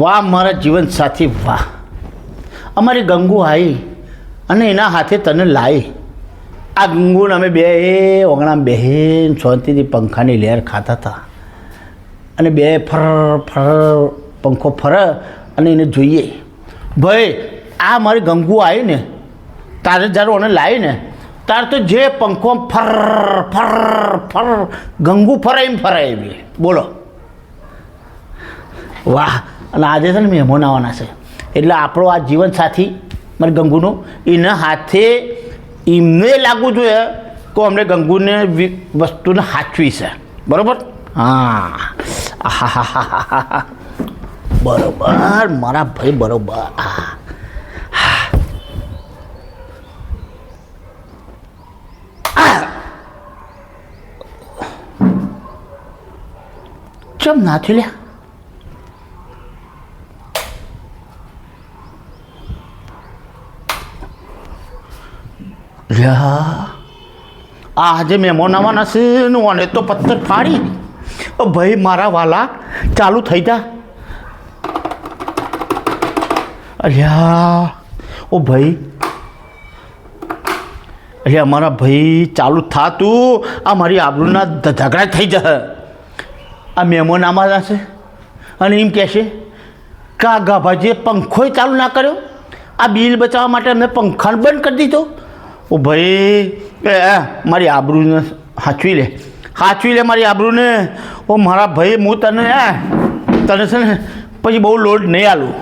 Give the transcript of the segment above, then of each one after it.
વાહ, મારા જીવન સાથી વાહ. અમારી ગંગુ આવી અને એના હાથે તને લાવી આ ગંગુને અમે બે ઓગણા બહેન શાંતિથી પંખાની લહેર ખાતા હતા. અને બે ફર ફર, પંખો ફર અને એને જોઈએ. ભાઈ, આ મારી ગંગુ આવી ને તારે જ્યારે ઓને લાવી તાર તો જે પંખો ફર ફર ફર, ગંગુ ફરાય એમ ફરાય એવી બોલો. વાહ, અને આજે છે ને મહેમાન આવવાના છે. એટલે આપણો આ જીવન સાથી, મારી ગંગુનો, એના હાથે એમને લાગવું જોઈએ કે અમને ગંગુને વસ્તુને હાચવી છે. બરાબર? હા. બરોબર, મારા ભાઈ બરોબર. આ. ચમ નાથી લ્યા લ્યા. આ આજે મહેમાન આવવાના છે અને તો પથ્થર ફાડી. ભાઈ, મારા વાલા, ચાલુ થઈ જા. અલ્યા. ઓ ભાઈ. અરે અમારા ભાઈ, ચાલુ થાતું. આ મારી આબરૂના ઝઘડા થઈ જશે. આ મહેમાન આમાં છે અને એમ કહેશે, કે આ ગાભાજીએ પંખોય ચાલુ ના કર્યો? આ બિલ બચાવવા માટે અમને પંખાને બંધ કરી દીધો? ઓ ભાઈ, એ મારી આબરૂને સાચવી લે. સાચવી લે મારી આબરૂને. ઓ મારા ભાઈ, હું તને, એ, તને છે ને પછી બહુ લોડ નહીં આલું.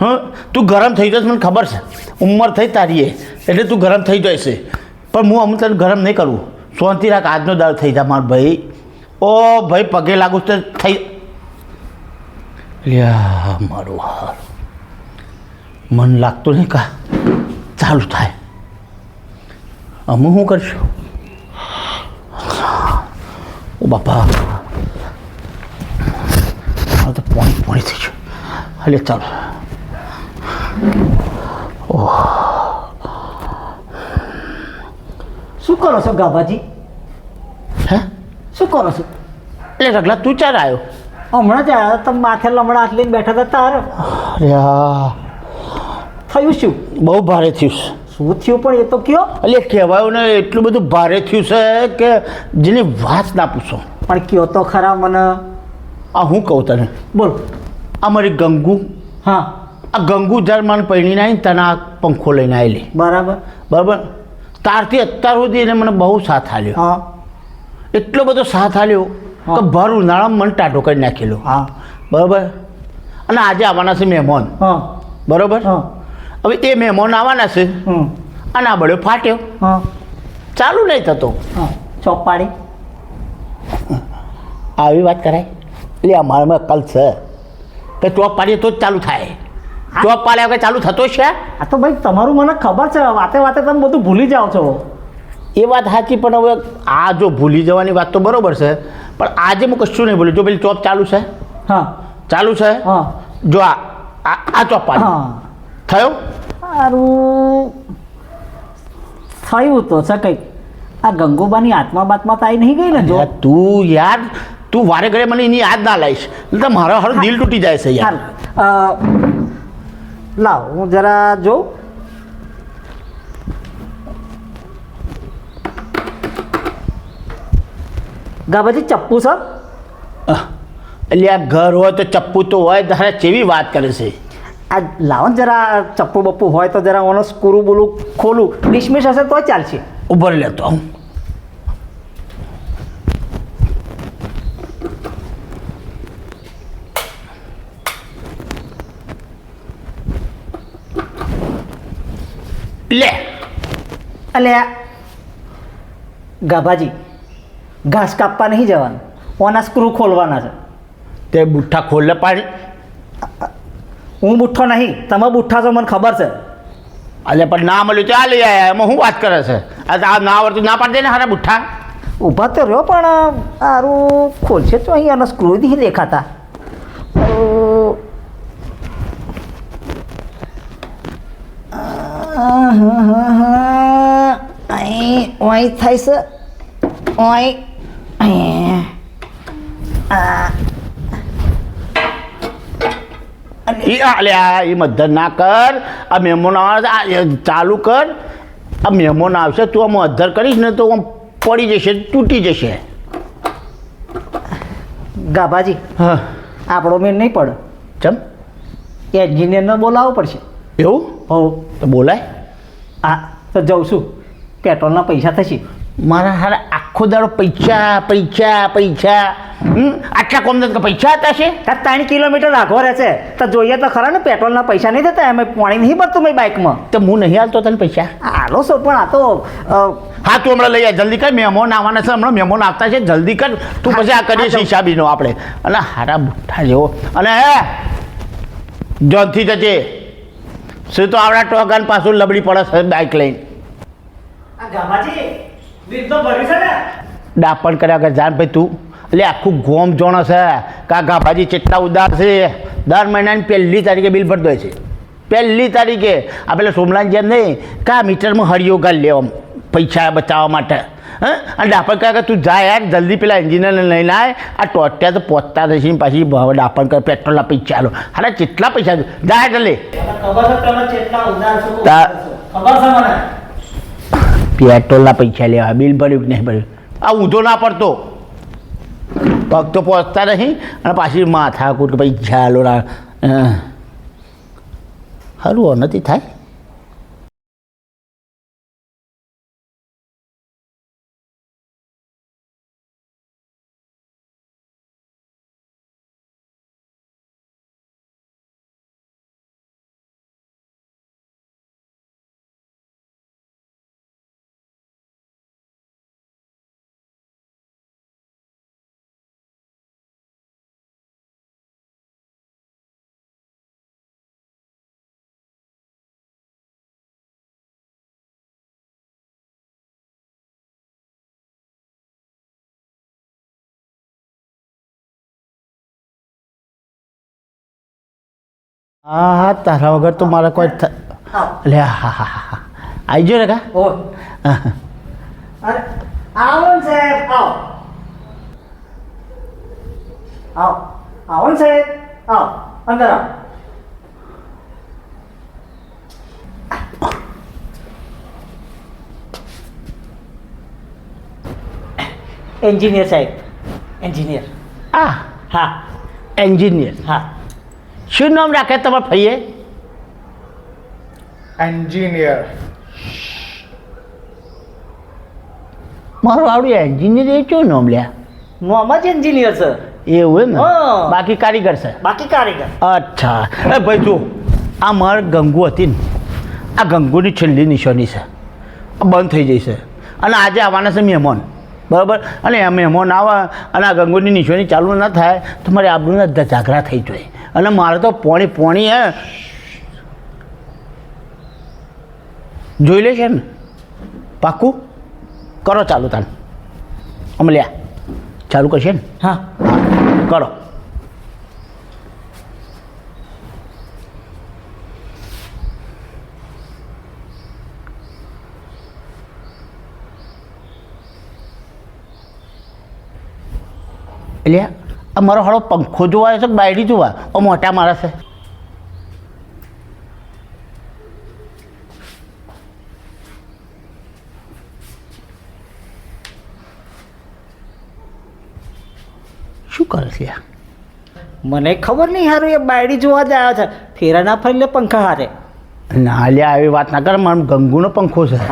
હં? તું ગરમ થઈ જશે મને ખબર છે. ઉંમર થઈ તારી એટલે તું ગરમ થઈ જશે પણ હું અમુક તને ગરમ નહીં કરું. શાંતિ રાખ, આજનો દાળ થઈ જા મારા ભાઈ. ઓ ભાઈ, પગે લાગુ તો થઈ લ્યા, મારું હાર મન લાગતું નહીં કા? ચાલુ થાય. અમે શું કરશું? ઓ બાપા. આ તો પોણી પોણી થઈ ગયું. હાલે, ચાલો. ઓહ. શું કરો છો, ગાભાજી? શું કરો છો? એટલે રગલા તું ચાર આવ્યો હમણાં જ આવ્યા તમે માથે લમણા હાથ લઈને બેઠા હતા તાર. થયું શું? બહુ ભારે થયું છે. શું થયું પણ એ તો કયો? એટલે કહેવાયું ને એટલું બધું ભારે થયું છે કે જેની વાત ના પૂછો. પણ કયો તો ખરા મને? આ હું કહું તને? બોલ. આ મારી ગંગુ. હા. આ ગંગુ જ્યારે મને પૈણીને આવીને તને આ પંખો લઈને આવેલી બરાબર. બરાબર? તારથી અત્યાર સુધી એને મને બહુ સાથ હાલ્યો હા. એટલો બધો સાથ આલ્યો કે. ભર ઉનાળામાં મને ટાટો કરી નાખેલો. હા. બરાબર? અને આજે આવવાના છે મહેમાન. હા. બરાબર? હા. હવે એ મહેમાન આવવાના છે. અને આ બળ્યો ફાટ્યો. હા. ચાલુ નહીં થતો. ચોપાડી. આવી વાત કરાય. એટલે અમારામાં અક્કલ છે કે ચોક પાડીએ તો જ ચાલુ થાય. ચોપ પાડ્યા વગર ચાલુ થતો છે? આ તો ભાઈ તમારું મને ખબર છે. વાતે વાતે તમે બધું ભૂલી જાઓ છો. એ વાત સાચી પણ હવે આ જો ભૂલી જવાની વાત તો બરોબર છે. પણ આજે હું કશું નહીં ભૂલ્યું જો પેલી ચોપ ચાલુ છે? હા. ચાલુ છે? હા. જો આ આ ચોપ થયો? સારું. થયું તો છે કંઈક. આ ગંગોબાની આત્મા બાતમાં તો આવી નહીં ગઈ ને જો. તું યાર તું વારે ઘડે મને એની યાદ ના લાવીશ. એટલે તો મારો હારું દિલ તૂટી જાય છે યાર. લાવ હું જરા જોઉં. ગાબાજી ચપ્પુ સર એટલે આ ઘર હોય તો ચપ્પુ તો હોય તારે કેવી વાત કરે છે? આ લાવો ને જરા ચપ્પુ બપ્પુ હોય તો જરા ઓનો સ્ક્રૂ બોલું ખોલું. ડિસમિસ હશે તો ચાલશે. ઉભર લેતો હું લે. એટલે આ ગાભાજી ઘાસ કાપવા નહીં જવાનું. ઓના સ્ક્રૂ ખોલવાના છે. તે બુઠ્ઠા ખોલે પાડી. હું બુઠ્ઠો નહીં તમે બુઠ્ઠા છો મને ખબર છે. અલે પણ ના મળ્યું ત્યાં લઈ આવ્યા એમાં શું વાત કરે છે? આ તો આ ના આવડતું ના પાડી દે ને હારા બુઠ્ઠા. ઊભા તો રહ્યો પણ સારું ખોલશે તો અહીં આના સ્ક્રૂ નહીં દેખાતા. અહીં ઓય થાય છે. ઓય. અહીં એ આલ્યા એ મધર ના કર આ મહેમાન આવે ચાલુ કર. આ મહેમાન આવશે તું આમ અધર કરીશ ને તો આમ પડી જશે તૂટી જશે. ગાભાજી હા. આપણો મેળ નહીં પડે. ચમ? એન્જિનિયરને બોલાવવો પડશે. એવું? હો તો બોલાય. હા તો જઉં છું. પેટ્રોલના પૈસા થશે. મારા હારા આખો દાડો પૈસા પૈસા પૈસા. હમ? આટલા કોમ કે પૈસા હતા છે? ત્રણ કિલોમીટર આગો રહેશે તો જોઈએ તો ખરા ને પેટ્રોલના પૈસા નહીં થતા એમ પાણી નહીં ભરતું મેં બાઇકમાં. તો હું નહીં હાલતો તને પૈસા? હાલો છો પણ આ તો હા તું હમણાં લઈ જાય જલ્દી કર મહેમાન આવવાના છે હમણાં મહેમાન આવતા છે જલ્દી કર. તું પછી આ કરીએ છીએ હિસાબીનો આપણે. અને હારા બુઠ્ઠા જેવો. અને હે જોનથી જજે. શું તો આવડા ટોગાન પાછું લબડી પડે છે બાઇક લઈને. આ ગાભાજી બિલ તો ભર્યું છે ને? ડાપણ કર્યા કર જાન ભાઈ તું. એટલે આખું ગોમ જોણો છે. કા ગાભાજી ચેટલા ઉદાર છે. દર મહિનાની પહેલી તારીખે બિલ ભરતો છે. પહેલી તારીખે. આ પેલા સોમલાન જેમ નહીં કા મીટરમાં હરિયો ગાલ લેવા પૈસા બચાવવા માટે. હા? અને ડાપણ કર્યા કર તું જા યાર જલ્દી પેલા એન્જિનિયરને લઈને આય. આ ટોટ્યા તો પહોંચતા થશે પાછી હવે ડાપણ કર પેટ્રોલના પૈસા લો હારા કેટલા પૈસા? જા જલ્દી. ખબર છે તમે કેટલા ઉદાર છો ખબર છે મને? પેટ્રોલના પૈસા લેવા, બિલ ભર્યું કે નહીં ભર્યું? આ ઊંધો ના પડતો. પગ તો પહોંચતા નહીં અને પાછી માથા કૂટ ભાઈ ઝાલો સારું નથી થાય. હા હા તારા વગર તો મારા કોઈ લે હા હા હા હા. આવી ગયો ને કા? આવો ને સાહેબ આવો. આવો. આવો ને સાહેબ આવો. અંદર આવો. એન્જિનિયર સાહેબ એન્જિનિયર. આ? હા. એન્જિનિયર. હા. શું નામ રાખે તમારા ભાઈએ? એન્જિનિયર મારું આવડું એન્જિનિયર એ શું નામ લ્યા? નોમ જ એન્જિનિયર છે. એવું એમ ને? હા. બાકી કારીગર છે? બાકી કારીગર. અચ્છા. એ ભાઈ જો આ માર ગંગુ હતી ને આ ગંગુની છેલ્લી નિશાની છે. આ બંધ થઈ જઈ છે. અને આજે આવવાના છે મહેમાન. બરાબર? અને આ મહેમાન આવે અને આ ગંગુની નિશાની ચાલુ ના થાય તો મારે આબરૂના ધ- ઝાઘરા થઈ જાય. અને મારે તો પોણી પોણી હે. જોઈ લે છે ને? પાક્કું? કરો ચાલુ તાન અમલ્યા ચાલુ કરશે ને? હા. કરો. એટલે આ મારો હાળો પંખો જોવા છે કે બાયડી જોવા. ઓ મોટા મારા છે. શું કરે છે આ? મને ખબર નહીં હારું એ બાયડી જોવા જ આવ્યા છે. ફેરા ના ફરી લે પંખા હારે. ના લે આવી વાત ના કર મારું ગંગુનો પંખો છે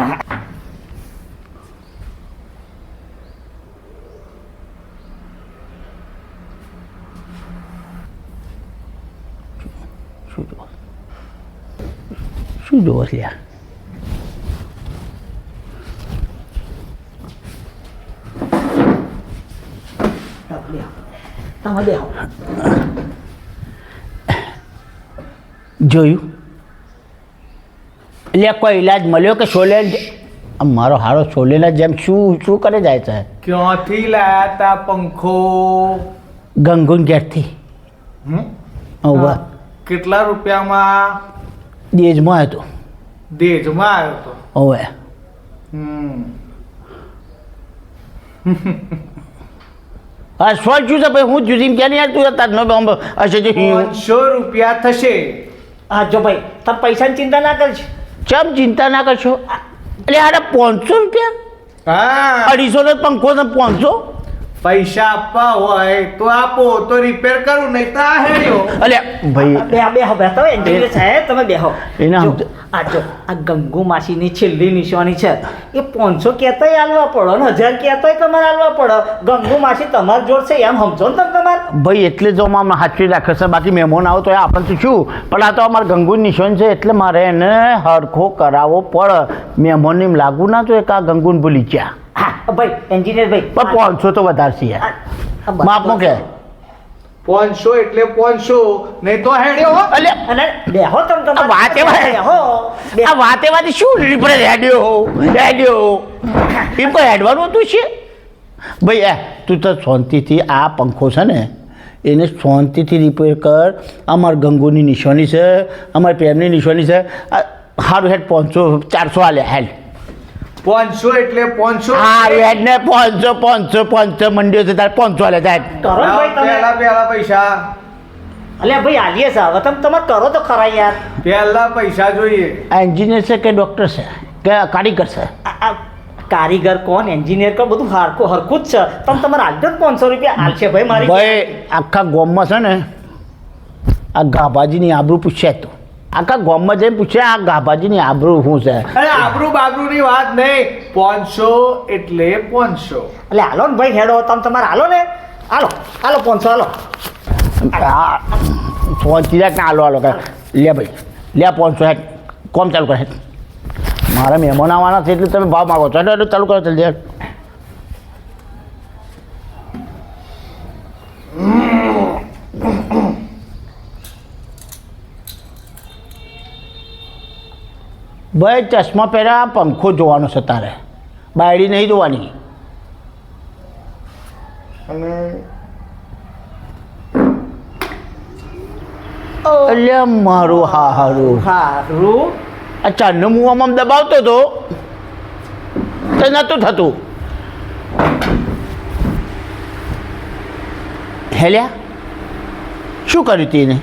શું જોવો શું જોવો છે જોયું? એટલે કોઈ ઈલાજ મળ્યો કે છોલે મારો હારો છોલેલા જેમ શું શું કરે જાય છે? ક્યાંથી લાયા તા પંખો? ગંગુન ગેટથી? કેટલા રૂપિયામાં? દેજમાં હતો દેજમાં આવ્યો તો? હવે. હા સો શું છે ભાઈ હું જુદી ક્યાં નહીં યાર તું તારનો આમ હશે જે પાંચસો રૂપિયા થશે. હા જો ભાઈ તમે પૈસાની ચિંતા ના કરજો. ચમ ચિંતા ના કરશો? એટલે આરે પાંચસો રૂપિયા? હા. અઢીસો ને પંખો ને પાંચસો? પૈસા આપવા હોય તો આપો તો રિપેર કરું નહીં તો આ હેડ્યો. અલે ભાઈ બે બે તમે એન્જિનિયર સાહેબ તમે બેહો એના આ જો આ ગંગુ માસીની છેલ્લી નિશાની છે એ પાંચસો કહેતાય હાલવા પડો ને હજાર કહેતાય તમારે હાલવા પડો. ગંગુ માસી તમારે જોડ છે એમ સમજો ને તમે તમારે. ભાઈ એટલે જો આમ સાચવી રાખે છે બાકી મહેમાન આવો તો એ આપણને તો શું? પણ આ તો અમારે ગંગુ નિશાન છે એટલે મારે એને હરખો કરાવવો પડે. મહેમાનને એમ લાગુ ના તો એક આ ગંગુને ભૂલી ગયા. હા ભાઈ એન્જિનિયર ભાઈ પણ પાંચસો તો વધારે છે યાર. માપમાં કે? પાંચસો એટલે પાંચસો નહીં તો હેડ્યો હો. અલે. અને બેહો તમે વાતે વાત એવા- આ વાતે વાતે શું રેડિયો રેડિયો એમ કોઈ હેડવાનું હતું છે. ભાઈ એ તું તો શાંતિથી આ પંખો છે ને એને શાંતિથી રિપેર કર. અમાર ગંગોની નિશાની છે અમારી પ્રેમની નિશાની છે. આ સારું હેડ પાંચસો ચારસો આલે હેડ. પાંચસો એટલે પાંચસો? હા હેડ ને પાંચસો પાંચસો પાંચસો મંડ્યો છે તારે પાંચસો લે હેડ કરો ભાઈ તમે પહેલા પહેલા પૈસા. અલ્યા ભાઈ આલીએ છે હવે તમે તમે કરો તો ખરા યાર. પહેલા પૈસા જોઈએ. આ એન્જિનિયર છે કે ડૉક્ટર છે? કે કારીગર છે? કારીગર કોણ? એન્જિનિયર કોણ? બધું હરખું હરખું જ છે. તમે તમારે હાલજો જ પાંચસો રૂપિયા. હાલશે ભાઈ મારી ભાઈ આખા ગોમમાં છે ને આ ગાભાજીની આબરૂ પૂછ્યા તો. આખા ગામમાં જઈને પૂછ્યા આ ગાભાજીની આબરૂ શું છે? અરે આબરૂ બાબરૂની વાત નહીં. પાંચસો એટલે પાંચસો. એટલે હાલો ને ભાઈ હેડો તમે તમારે હાલો ને. હાલો હાલો પાંચસો હાલો. પહોંચી જાય હાલો હાલો કરે લે ભાઈ લે પાંચસો હેડ. કોમ ચાલુ કરે મારા મહેમાન આવવાના છે એટલે તમે ભાવ માગો છો. એટલે ચાલુ કરો જલ્દી હેઠ ભાઈ ચશ્મા પહેર્યા પંખો જોવાનો છે તારે. બાયડી નહીં જોવાની અને એટલે મારું હા હારું. હારું. આ ચાંદનું હું આમ આમ દબાવતો હતો તો નહોતું થતું. હેલ્યા શું કર્યું તીને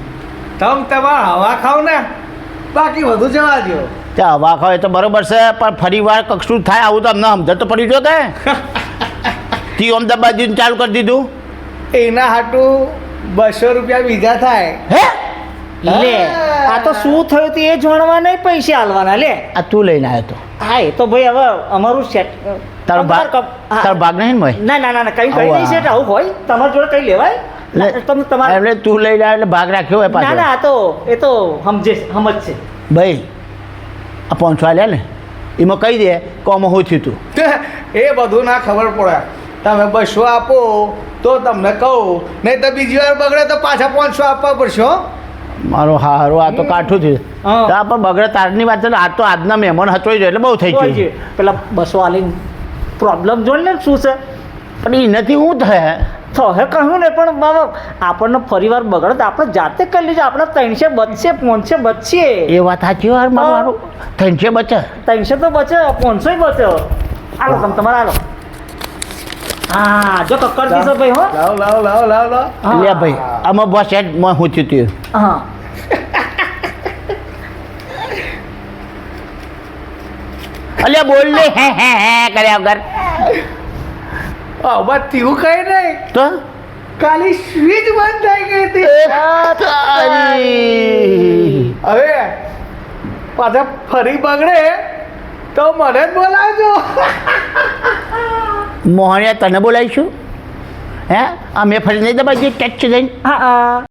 તમ તમારા હવા ખાવ ને બાકી વધુ જવા દો ત્યાં હવા હોય તો બરોબર છે પણ ફરી વાર કશું થાય આવું તો અમને સમજણ તો પડી જો કે તી અમદાવાદ જઈને ચાલુ કરી દીધું. એના હાટું બસો રૂપિયા બીજા થાય. હે? લે આ તો શું થયું તે એ જાણવા નહીં પૈસા હાલવાના લે. આ તું લઈને આવ્યો તો. હા એ તો ભાઈ હવે અમારું સેટ તારો ભાગ તારો ભાગ નહીં ને ભાઈ ના ના ના ના કઈ કઈ આવું નહીં સેટ આવું હોય. તમારી જોડે કઈ લેવાય? તમે તમારે એટલે તું લઈ આવ્યો એટલે ભાગ રાખ્યો હોય ના ના આ તો એ તો સમજે સમજ છે ભાઈ આ પહોંચવા આલ્યા ને એમાં કહી દે કે આમાં શું થયું એ બધું ના ખબર પડે. તમે બસો આપો તો તમને કહું. નહીં તો બીજી વાર બગડે તો પાછા પાંચસો આપવા પડશે હો. મારો હારો આ તો કાઠું થયું. હા. તો આ પણ બગડે. તારની વાત છે આ તો આજના મહેમાન હચવાઈ જાય એટલે બહુ થઈ ગયું પેલા બસો આલીને પ્રોબ્લેમ જોઈ ને શું છે? પણ એ નથી હું થાય? તો હવે કહ્યું ને પણ બાબા આપણને ફરીવાર બગડે તો આપણે જાતે કરી લીધું આપણે ત્રણસે બચશે પોનસે બચશે એ વાત સાચી વાર મારું. છે બચે. ત્રણસે તો બચે પોનસો બચે હાલો તમે તમારે હાલો. હા જો કક્કર દીધો ભાઈ હો. લાવ લાવ લાવ લાવ લાવ. લે ભાઈ આમાં બસ હેડમાં હું થયું તું. હા. અલ્યા બોલ લે હે હે હે કર્યા વગર. હવે તેવું કઈ નહીં તો? કાલી સ્વિચ બંધ થઈ ગઈ હતી. હવે પાછા ફરી બગડે તો મને જ બોલાવજો. મોહનિયા તને બોલાવીશું? હે? આ મેં ફરી નહીં દબાવી ટચ જઈને? હા હા.